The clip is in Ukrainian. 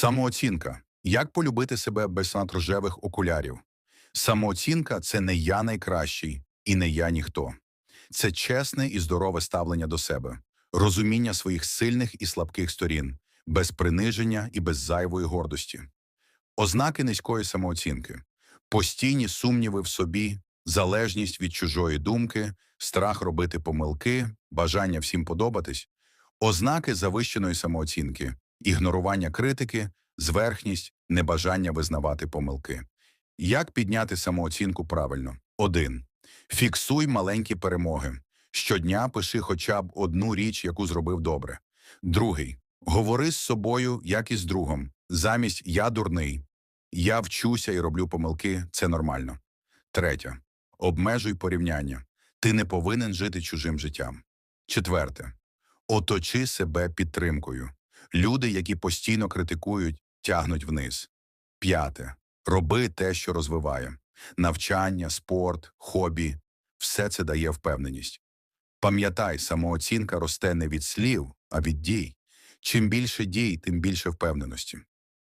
Самооцінка. Як полюбити себе без надрожевих окулярів? Самооцінка це не я найкращий і не я ніхто. Це чесне і здорове ставлення до себе, розуміння своїх сильних і слабких сторін, без приниження і без зайвої гордості. Ознаки низької самооцінки, постійні сумніви в собі, залежність від чужої думки, страх робити помилки, бажання всім подобатись, ознаки завищеної самооцінки, ігнорування критики, зверхність, небажання визнавати помилки. Як підняти самооцінку правильно? 1. Фіксуй маленькі перемоги. Щодня пиши хоча б одну річ, яку зробив добре. Другий. Говори з собою, як і з другом. Замість я дурний. Я вчуся і роблю помилки це нормально. Третє. Обмежуй порівняння. Ти не повинен жити чужим життям. Четверте. Оточи себе підтримкою. Люди, які постійно критикують, тягнуть вниз. П'яте. Роби те, що розвиває. Навчання, спорт, хобі – все це дає впевненість. Пам'ятай, самооцінка росте не від слів, а від дій. Чим більше дій, тим більше впевненості.